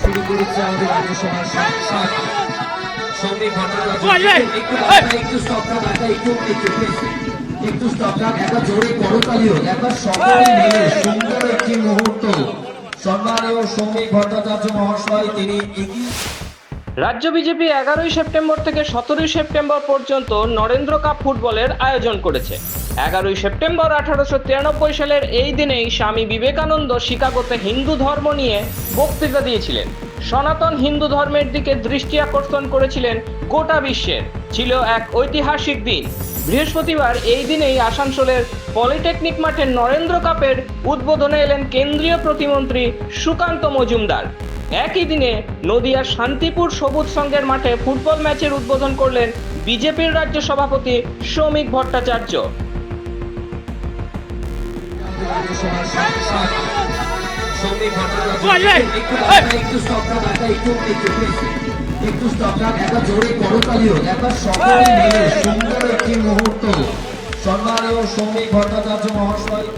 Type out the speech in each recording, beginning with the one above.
শুরু করেছে আমাদের রাজ্যসভার সাংসদ শ্রমিক ভট্টাচার্য একটু একটু একবার জোরে করতালি হোক একবার সকলে মিলে সুন্দর একটি মুহূর্ত। সম্মানীয় শ্রমিক ভট্টাচার্য মহাশয় তিনি এগিয়ে রাজ্য বিজেপি এগারোই সেপ্টেম্বর থেকে সতেরোই সেপ্টেম্বর পর্যন্ত নরেন্দ্র কাপ ফুটবলের আয়োজন করেছে। এগারোই সেপ্টেম্বর আঠারোশো তিরানব্বই সালের এই দিনেই স্বামী বিবেকানন্দ শিকাগোতে হিন্দু ধর্ম নিয়ে বক্তৃতা দিয়েছিলেন। সনাতন হিন্দু ধর্মের দিকে দৃষ্টি আকর্ষণ করেছিলেন গোটা বিশ্বের। ছিল এক ঐতিহাসিক দিন। বৃহস্পতিবার এই দিনেই আসানসোলের পলিটেকনিক মাঠে নরেন্দ্র কাপের উদ্বোধনে এলেন কেন্দ্রীয় প্রতিমন্ত্রী সুকান্ত মজুমদার। একই দিনে নদিয়ার শান্তিপুর সবুজ সংঘের মাঠে ফুটবল ম্যাচের উদ্বোধন করলেন বিজেপির রাজ্য সভাপতি শ্রমিক ভট্টাচার্য সম্মানীয় শ্রমিক ভট্টাচার্য মহাশয়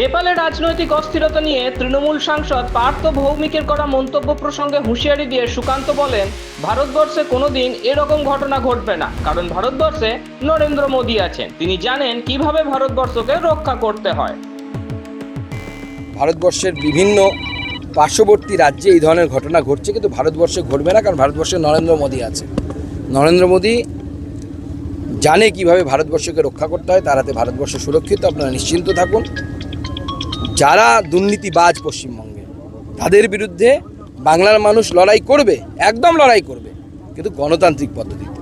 নেপালের রাজনৈতিক অস্থিরতা নিয়ে তৃণমূল সাংসদ পার্থ ভৌমিকের করা মন্তব্য প্রসঙ্গে হুঁশিয়ারি দিয়ে সুকান্ত বলেন, ভারতবর্ষে কোনোদিন এরকম ঘটনা ঘটবে না, কারণ ভারতবর্ষে নরেন্দ্র মোদী আছেন। তিনি জানেন কীভাবে ভারতবর্ষকে রক্ষা করতে হয়। ভারতবর্ষের বিভিন্ন পার্শ্ববর্তী রাজ্যে এই ধরনের ঘটনা ঘটছে, কিন্তু ভারতবর্ষে ঘটবে না, কারণ ভারতবর্ষে নরেন্দ্র মোদী আছে। নরেন্দ্র মোদী জানে কীভাবে ভারতবর্ষকে রক্ষা করতে হয়, তার হাতে ভারতবর্ষ সুরক্ষিত, আপনারা নিশ্চিন্ত থাকুন। যারা দুর্নীতিবাজ পশ্চিমবঙ্গে, তাদের বিরুদ্ধে বাংলার মানুষ লড়াই করবে, একদম লড়াই করবে, কিন্তু গণতান্ত্রিক পদ্ধতিতে।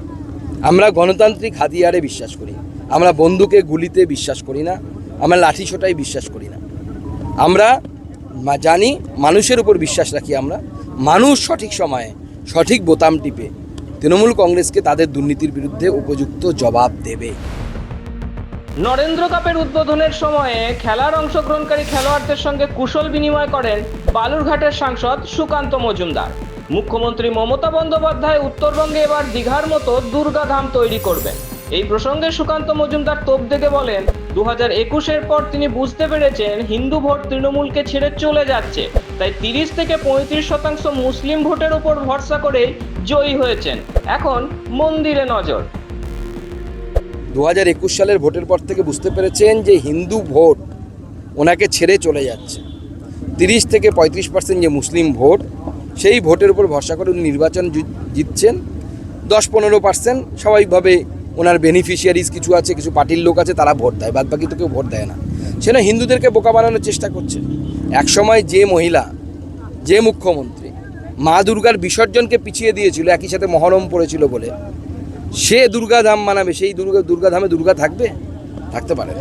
আমরা গণতান্ত্রিক হাতিয়ারে বিশ্বাস করি, আমরা বন্দুকে গুলিতে বিশ্বাস করি না, আমরা লাঠি ছোটাই বিশ্বাস করি না। আমরা জানি মানুষের উপর বিশ্বাস রাখি আমরা, মানুষ সঠিক সময়ে সঠিক বোতাম টিপে তৃণমূল কংগ্রেসকে তাদের দুর্নীতির বিরুদ্ধে উপযুক্ত জবাব দেবে। নরেন্দ্র কাপের উদ্বোধনের সময়ে খেলার অংশগ্রহণকারী খেলোয়াড়দের সঙ্গে কুশল বিনিময় করেন বালুরঘাটের সাংসদ সুকান্ত মজুমদার। মুখ্যমন্ত্রী মমতা বন্দ্যোপাধ্যায় উত্তরবঙ্গে এবার দীঘার মতো দুর্গাধাম তৈরি করবেন। এই প্রসঙ্গে সুকান্ত মজুমদার তোপ দেখে বলেন দু হাজার একুশের পর তিনি বুঝতে পেরেছেন হিন্দু ভোট তৃণমূলকে ছেড়ে চলে যাচ্ছে। তাই তিরিশ থেকে পঁয়ত্রিশ শতাংশ মুসলিম ভোটের উপর ভরসা করে জয়ী হয়েছেন। এখন মন্দিরে নজর। দু হাজার একুশ সালের ভোটের পর থেকে বুঝতে পেরেছেন যে হিন্দু ভোট ওনাকে ছেড়ে চলে যাচ্ছে। তিরিশ থেকে পঁয়ত্রিশ পার্সেন্ট যে মুসলিম ভোট, সেই ভোটের উপর ভরসা করে উনি নির্বাচন জিতছেন। দশ পনেরো পার্সেন্ট স্বাভাবিকভাবে ওনার বেনিফিশিয়ারিজ কিছু আছে, কিছু পার্টির লোক আছে, তারা ভোট দেয় বাদ বাকি তো কেউ ভোট দেয় না। সেটা হিন্দুদেরকে বোকা বানানোর চেষ্টা করছে। একসময় যে মহিলা, যে মুখ্যমন্ত্রী মা দুর্গার বিসর্জনকে পিছিয়ে দিয়েছিল, একই সাথে মহরম পড়েছিল বলে সে দুর্গাধাম মানাবে সেই দুর্গা দুর্গাধামে দুর্গা থাকবে? থাকতে পারে।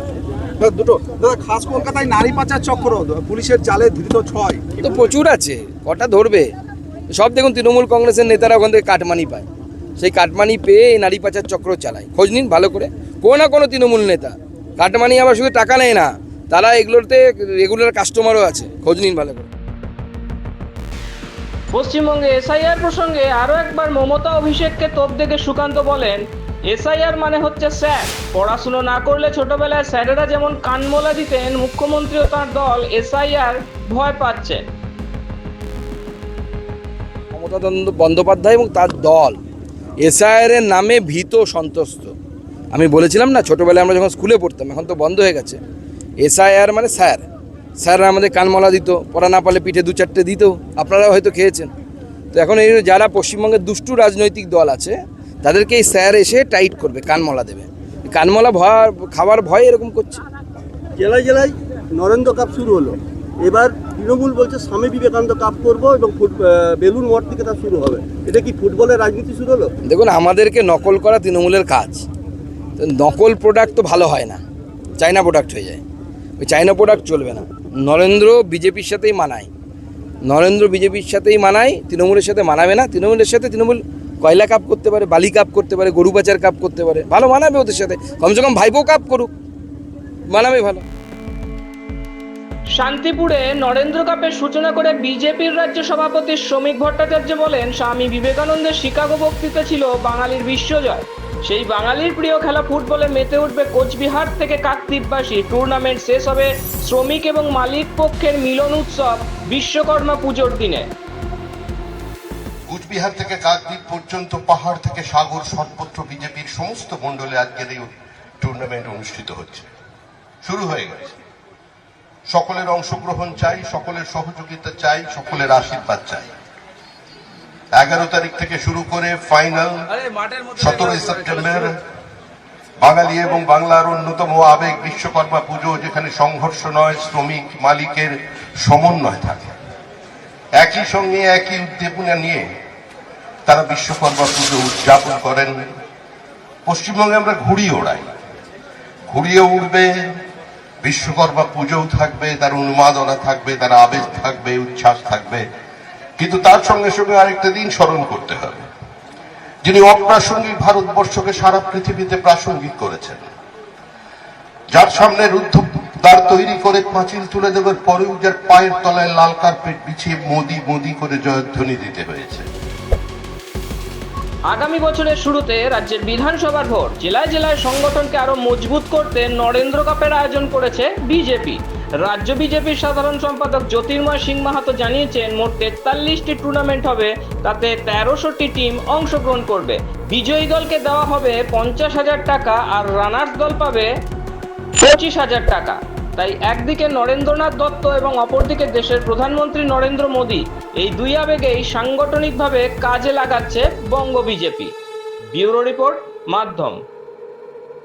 দুটো। দাদা খাস কলকাতায় নারী পাচার চক্র পুলিশের জালে ধৃত ছয়। তো প্রচুর আছে কটা ধরবে? সব দেখুন তৃণমূল কংগ্রেসের নেতারা ওখান থেকে কাটমানি পায়। সেই কাটমানি পেয়ে এই নারী পাচার চক্র চালায়। খোঁজ নিন ভালো করে। কোনো না কোনো তৃণমূল নেতা। কাটমানি আবার শুধু টাকা নেয় না। তারা এগুলোতে রেগুলার কাস্টমারও আছে। খোঁজ নিন ভালো করে। পশ্চিমবঙ্গে এসআইআর প্রসঙ্গে আরও একবার মমতা অভিষেককে তোপ দেখে সুকান্ত বলেন, এসআইআর মানে হচ্ছে স্যার। পড়াশুনো না করলে ছোটবেলায় স্যারেরা যেমন কানমোলা দিতেন মুখ্যমন্ত্রী ও তার দল এসআইআর ভয় পাচ্ছে মমতা বন্দ্যোপাধ্যায় এবং তার দল এসআইআর এর নামে ভীত সন্ত্রস্ত। আমি বলেছিলাম না, ছোটোবেলায় আমরা যখন স্কুলে পড়তাম, এখন তো বন্ধ হয়ে গেছে। এসআইআর মানে স্যার। স্যাররা আমাদের কানমলা দিত পড়া না পারলে পিঠে দু চারটে দিত আপনারাও হয়তো খেয়েছেন। তো এখন এই যারা পশ্চিমবঙ্গের দুষ্টু রাজনৈতিক দল আছে তাদেরকে এই স্যার এসে টাইট করবে কানমলা দেবে। কানমলা ভয় খাবার ভয় এরকম করছে। জেলায় জেলায় নরেন্দ্র কাপ শুরু হলো। এবার তৃণমূল বলছে স্বামী বিবেকানন্দ কাপ করব এবং বেলুন মঠ থেকে তা শুরু হবে। এটা কি ফুটবলের রাজনীতি শুরু হলো? দেখুন আমাদেরকে নকল করা তৃণমূলের কাজ। নকল প্রোডাক্ট তো ভালো হয় না। চাইনা প্রোডাক্ট হয়ে যায়। ওই চাইনা প্রোডাক্ট চলবে না। নরেন্দ্র বিজেপির সাথেই মানায়। নরেন্দ্র বিজেপির সাথেই মানায়, তৃণমূলের সাথে মানাবে না। তৃণমূলের সাথে তৃণমূল কয়লা কাপ করতে পারে, বালি কাপ করতে পারে, গরু পাচার কাপ করতে পারে, ভালো মানাবে ওদের সাথে। কমসে কম ভাইপো কাপ করুক, মানাবে ভালো। শান্তিপুরে নরেন্দ্র কাপের সূচনা করে বিজেপির রাজ্য সভাপতি শ্রমিক ভট্টাচার্য বলেন, স্বামী বিবেকানন্দের শিকাগো বক্তৃতা ছিল বাঙালির বিশ্বজয়। সেই বাঙালির প্রিয় খেলা ফুটবলে মেতে উঠবে কোচবিহার থেকে কাকদ্বীপবাসী। টুর্নামেন্ট শেষ হবে শ্রমিক এবং মালিক পক্ষের মিলন উৎসব বিশ্বকর্মা পুজোর দিনে। কুচবিহার থেকে কাকদ্বীপ পর্যন্ত পাহাড় থেকে সাগর, সর্বত্র বিজেপির সমস্ত মণ্ডলে আজকের এই টুর্নামেন্ট অনুষ্ঠিত হচ্ছে। শুরু হয়ে গেছে। সকলের অংশগ্রহণ চাই, সকলের সহযোগিতা চাই, সকলের আশীর্বাদ চাই। এগারো তারিখ থেকে শুরু করে ফাইনাল সতেরোই সেপ্টেম্বর বাঙালি এবং বাংলার অন্যতম আবেগ বিশ্বকর্মা পুজো যেখানে সংঘর্ষ নয় শ্রমিক মালিকের সমন্বয় থাকে। একই সঙ্গে একই উদ্দীপনা নিয়ে তারা বিশ্বকর্মা পুজো উদযাপন করেন। পশ্চিমবঙ্গে আমরা ঘুড়ি ওড়াই। ঘুড়িয়ে উঠবে বিশ্বকর্মা পুজোও থাকবে তার উন্মাদনা থাকবে তার আবেগ থাকবে উচ্ছ্বাস থাকবে। কিন্তু তার সঙ্গে সঙ্গে আরেকটা দিন স্মরণ করতে হবে। যিনি অপ্রাসঙ্গিক ভারতবর্ষকে সারা পৃথিবীতে প্রাসঙ্গিক করেছেন, যার সামনে রুদ্ধ দ্বার তৈরি করে পাঁচিল তুলে দেওয়ার পরেও যার পায়ের তলায় লাল কার্পেট বিছিয়ে মোদি মোদি করে জয়ধ্বনি দিতে হয়েছে। আগামী বছরের শুরুতে রাজ্যের বিধানসভার ভোট, জেলায় জেলায় সংগঠনকে আরও মজবুত করতে নরেন্দ্র কাপের আয়োজন করেছে বিজেপি। রাজ্য বিজেপির সাধারণ সম্পাদক জ্যোতির্ময় সিং মাহাতো জানিয়েছেন, মোট তেতাল্লিশটি টুর্নামেন্ট হবে, তাতে তেরোশোটি টিম অংশগ্রহণ করবে। বিজয়ী দলকে দেওয়া হবে পঞ্চাশ হাজার টাকা আর রানার্স দল পাবে পঁচিশ হাজার টাকা। তাই একদিকে নরেন্দ্রনাথ দত্ত এবং অপরদিকে দেশের প্রধানমন্ত্রী নরেন্দ্র মোদী। এই দুই আবেগেই সাংগঠনিকভাবে কাজে লাগাচ্ছে বঙ্গ বিজেপি। ব্যুরো রিপোর্ট, মাধ্যম।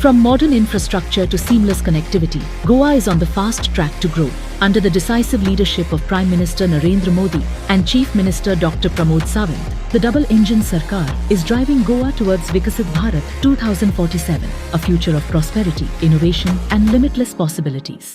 From modern infrastructure to seamless connectivity, Goa is on the fast track to grow. Under the decisive leadership of Prime Minister Narendra Modi and Chief Minister Dr. Pramod Sawant, the double engine Sarkar is driving Goa towards Vikasit Bharat 2047, a future of prosperity, innovation, and limitless possibilities.